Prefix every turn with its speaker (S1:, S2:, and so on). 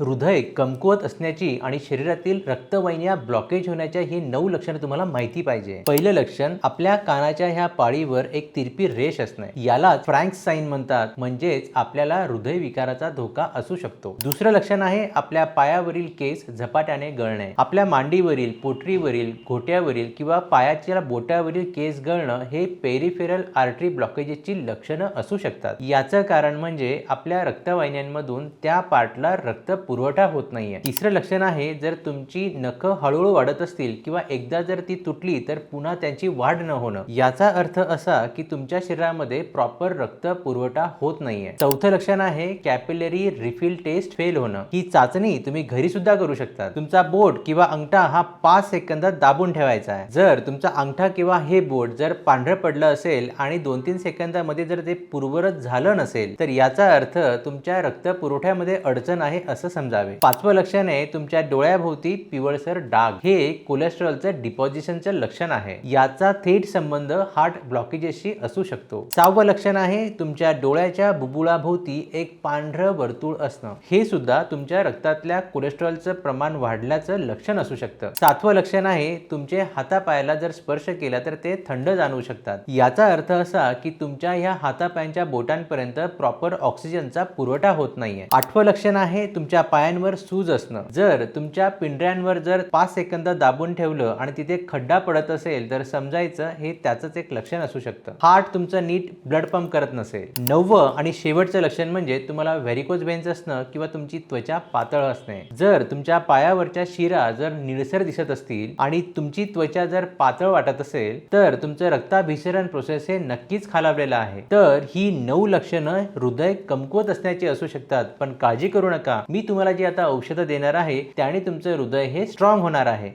S1: हृदय कमकुवत असण्याची आणि शरीरातील रक्तवाहिन्या ब्लॉकेज होण्याच्या ही नऊ लक्षणं तुम्हाला माहिती पाहिजे. पहिलं लक्षण आपल्या कानाच्या ह्या पाळीवर एक तिरपी रेष असणे. याला फ्रँक साईन म्हणतात. म्हणजेच आपल्याला हृदय विकाराचा धोका असू शकतो. दुसरं लक्षण आहे आपल्या पायावरील केस झपाट्याने गळणे. आपल्या मांडीवरील पोटरीवरील घोट्यावरील किंवा पायाच्या बोटावरील केस गळणं हे पेरिफेरल आर्टरी ब्लॉकेजेसची लक्षणं असू शकतात. याचं कारण म्हणजे आपल्या रक्तवाहिन्यांमधून त्या पार्टला रक्त पुरवठा होत नाहीये. तिसरं लक्षण आहे जर तुमची नखं हळूहळू वाढत असतील किंवा एकदा जर ती तुटली तर पुन्हा त्यांची वाढ न होणं. याचा अर्थ असा की तुमच्या शरीरामध्ये प्रॉपर रक्त पुरवठा होत नाहीये. चौथं लक्षण आहे कॅपिलरी रिफिल टेस्ट फेल होणं. ही चाचणी तुम्ही घरी सुद्धा करू शकता. तुमचा बोट किंवा अंगठा हा पाच सेकंदात दाबून ठेवायचा आहे. जर तुमचा अंगठा किंवा हे बोट जर पांढरं पडलं असेल आणि दोन तीन सेकंदामध्ये जर ते पूर्वरत झालं नसेल तर याचा अर्थ तुमच्या रक्त पुरवठ्यामध्ये अडचण आहे असं समजावे. पाचवं लक्षण आहे तुमच्या डोळ्याभोवती पिवळसर डाग. हे कोलेस्ट्रॉलचं डिपॉझिशनचं लक्षण आहे. याचा थेट संबंध हार्ट ब्लॉकेजेसशी असू शकतो. सहावं लक्षण आहे तुमच्या डोळ्याच्या बुबुळाभोवती एक पांढरं वर्तुळ असणं. हे सुद्धा तुमच्या रक्तातल्या कोलेस्ट्रॉलचं प्रमाण वाढल्याचं लक्षण असू शकतं. सातवं लक्षण आहे तुमचे हातापायाला जर स्पर्श केला तर ते थंड जाणवू शकतात. याचा अर्थ असा की तुमच्या ह्या हातापायांच्या बोटांपर्यंत प्रॉपर ऑक्सिजनचा पुरवठा होत नाहीये. आठवं लक्षण आहे तुमच्या पायांवर सूज असणं. जर तुमच्या पिंढऱ्यांवर जर पाच सेकंद दाबून ठेवलं आणि तिथे खड्डा पडत असेल तर समजायचं हे त्याचंच एक लक्षण असू शकतं. हार्ट तुमचं नीट ब्लड पंप करत नसेल. नववं आणि शेवटचं लक्षण म्हणजे तुम्हाला व्हेरिकोज वेन्स असणं किंवा तुमची त्वचा पातळ असणे. जर तुमच्या पायावरच्या शिरा जर निळसर दिसत असतील आणि तुमची त्वचा जर पातळ वाटत असेल तर तुमचं रक्ताभिसरण प्रोसेस हे नक्कीच खालावलेलं आहे. तर ही नऊ लक्षणं हृदय कमकुवत असण्याची असू शकतात पण काळजी करू नका. मी तुम्हाला जी आता औषधं देणार आहे त्याने तुमचं हृदय हे स्ट्रॉंग होणार आहे.